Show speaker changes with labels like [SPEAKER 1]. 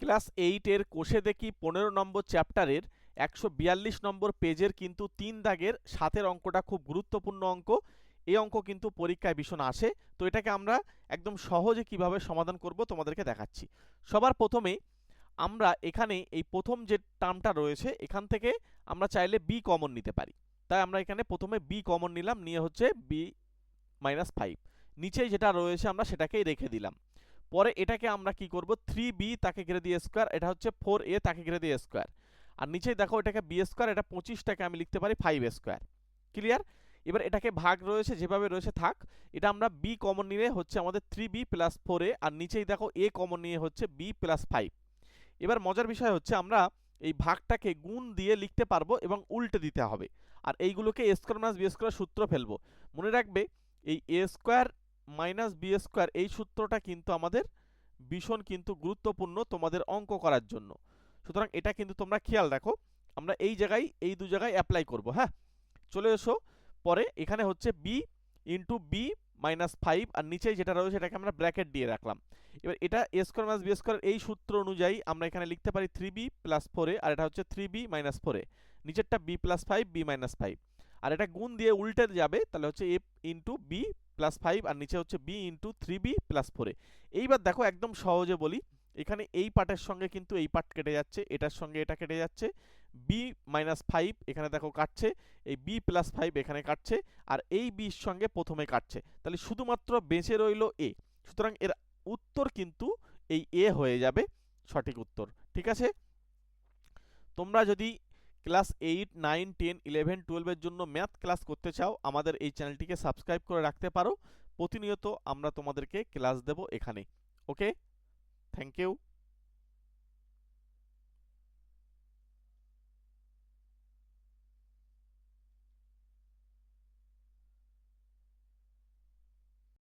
[SPEAKER 1] Class এইটের কোষে দেখি পনেরো নম্বর চ্যাপ্টারের একশো বিয়াল্লিশ নম্বর পেজের কিন্তু তিন দাগের সাতের অঙ্কটা খুব গুরুত্বপূর্ণ অঙ্ক। এই অঙ্ক কিন্তু পরীক্ষায় ভীষণ আসে। তো এটাকে আমরা একদম সহজে কীভাবে সমাধান করব তোমাদেরকে দেখাচ্ছি। সবার প্রথমে আমরা এখানে এই প্রথম যে টার্মটা রয়েছে, এখান থেকে আমরা চাইলে বি কমন নিতে পারি। তাই আমরা এখানে প্রথমে বি কমন নিলাম, নিয়ে হচ্ছে বি মাইনাস ফাইভ নিচেই যেটা রয়েছে আমরা সেটাকেই রেখে দিলাম। পরে এটাকে আমরা কি করব? থ্রি বি তাকে ঘিরে দিয়ে স্কোয়ার এটা হচ্ছে ফোর এ তাকে ঘিরে দিয়ে স্কোয়ার আর নিচেই দেখো এটাকে বি স্কোয়ার এটা পঁচিশটাকে আমি লিখতে পারি ফাইভ স্কোয়ার ক্লিয়ার এবার এটাকে ভাগ রয়েছে, যেভাবে রয়েছে থাক, এটা আমরা বি কমন নিলে হচ্ছে আমাদের three B plus four A আর নিচেই দেখো এ কমন নিয়ে হচ্ছে বি প্লাস ফাইভ এবার মজার বিষয় হচ্ছে আমরা এই ভাগটাকে গুণ দিয়ে লিখতে পারব এবং উল্টে দিতে হবে। আর এইগুলোকে A square minus B square সূত্র ফেলব। মনে রাখবে, এই A square minus B square এই সূত্রটা কিন্তু আমাদের ভীষণ কিন্তু গুরুত্বপূর্ণ তোমাদের অঙ্ক করার জন্য। সুতরাং এটা কিন্তু তোমরা খেয়াল রাখো, আমরা এই জায়গায় এই দু জায়গায় অ্যাপ্লাই করব হ্যাঁ? চলে এসো, পরে এখানে হচ্ছে B into B minus five আর নিচে যেটা রয়েছে সেটাকে আমরা ব্র্যাকেট দিয়ে রাখলাম। এবার এটা A square minus B square এই সূত্র অনুযায়ী আমরা এখানে লিখতে পারি থ্রি বি প্লাস ফোরে আর এটা হচ্ছে থ্রি বি মাইনাস ফোরে নিচেরটা B plus five B minus five আর এটা গুণ দিয়ে উল্টে যাবে, তাহলে হচ্ছে A into B plus five আর নিচে হচ্ছে B into three B plus ফোরে এইবার দেখো একদম সহজে বলি, এখানে এই পার্টের সঙ্গে কিন্তু এই পার্ট কেটে যাচ্ছে, এটার সঙ্গে এটা কেটে যাচ্ছে বি মাইনাস ফাইভ এখানে দেখো কাটছে, এই বি প্লাস ফাইভ এখানে কাটছে, আর এই বির সঙ্গে প্রথমে কাটছে। তাহলে শুধুমাত্র বেঁচে রইল এ সুতরাং এর উত্তর কিন্তু এই এ হয়ে যাবে, সঠিক উত্তর। ঠিক আছে? তোমরা যদি class eight, nine, ten, eleven টুয়েলভের জন্য ম্যাথ ক্লাস করতে চাও, আমাদের এই চ্যানেলটিকে সাবস্ক্রাইব করে রাখতে পারো। প্রতিনিয়ত আমরা তোমাদেরকে ক্লাস দেব এখানে। ওকে? Thank you.